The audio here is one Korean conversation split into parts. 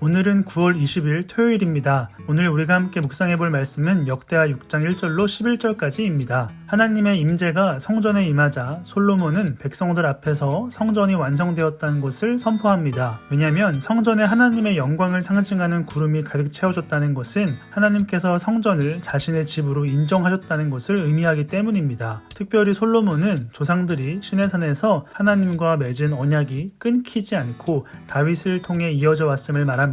오늘은 9월 20일 토요일입니다. 오늘 우리가 함께 묵상해 볼 말씀은 역대하 6장 1절로 11절까지입니다. 하나님의 임재가 성전에 임하자 솔로몬은 백성들 앞에서 성전이 완성되었다는 것을 선포합니다. 왜냐하면 성전에 하나님의 영광을 상징하는 구름이 가득 채워졌다는 것은 하나님께서 성전을 자신의 집으로 인정하셨다는 것을 의미하기 때문입니다. 특별히 솔로몬은 조상들이 시내산에서 하나님과 맺은 언약이 끊기지 않고 다윗을 통해 이어져 왔음을 말합니다.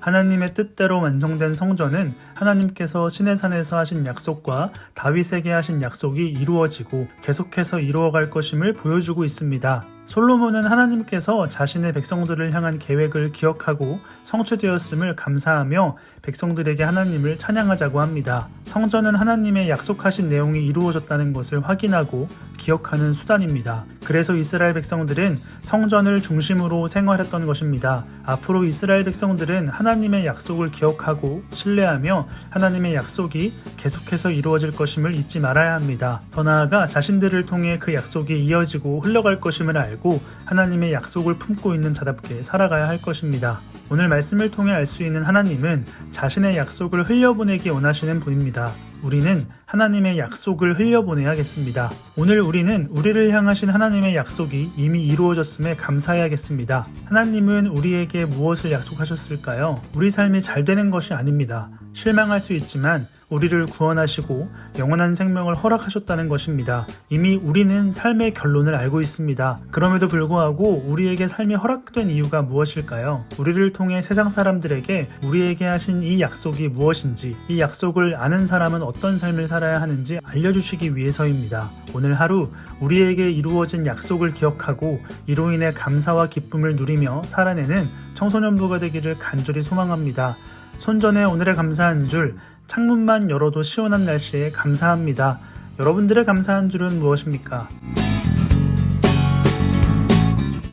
하나님의 뜻대로 완성된 성전은 하나님께서 시내산에서 하신 약속과 다윗에게 하신 약속이 이루어지고 계속해서 이루어갈 것임을 보여주고 있습니다. 솔로몬은 하나님께서 자신의 백성들을 향한 계획을 기억하고 성취되었음을 감사하며 백성들에게 하나님을 찬양하자고 합니다. 성전은 하나님의 약속하신 내용이 이루어졌다는 것을 확인하고 기억하는 수단입니다. 그래서 이스라엘 백성들은 성전을 중심으로 생활했던 것입니다. 앞으로 이스라엘 백성들은 하나님의 약속을 기억하고 신뢰하며 하나님의 약속이 계속해서 이루어질 것임을 잊지 말아야 합니다. 더 나아가 자신들을 통해 그 약속이 이어지고 흘러갈 것임을 알고 알고 하나님의 약속을 품고 있는 자답게 살아가야 할 것입니다. 오늘 말씀을 통해 알 수 있는 하나님은 자신의 약속을 흘려보내기 원하시는 분입니다. 우리는 하나님의 약속을 흘려보내야겠습니다. 오늘 우리는 우리를 향하신 하나님의 약속이 이미 이루어졌음에 감사해야겠습니다. 하나님은 우리에게 무엇을 약속하셨을까요? 우리 삶이 잘 되는 것이 아닙니다. 실망할 수 있지만 우리를 구원하시고 영원한 생명을 허락하셨다는 것입니다. 이미 우리는 삶의 결론을 알고 있습니다. 그럼에도 불구하고 우리에게 삶이 허락된 이유가 무엇일까요? 우리를 통해 세상 사람들에게 우리에게 하신 이 약속이 무엇인지, 이 약속을 아는 사람은 어떤 삶을 살아야 하는지 알려주시기 위해서입니다. 오늘 하루 우리에게 이루어진 약속을 기억하고 이로 인해 감사와 기쁨을 누리며 살아내는 청소년부가 되기를 간절히 소망합니다. 손전에 오늘의 감사한 줄 창문만 열어도 시원한 날씨에 감사합니다. 여러분들의 감사한 줄은 무엇입니까?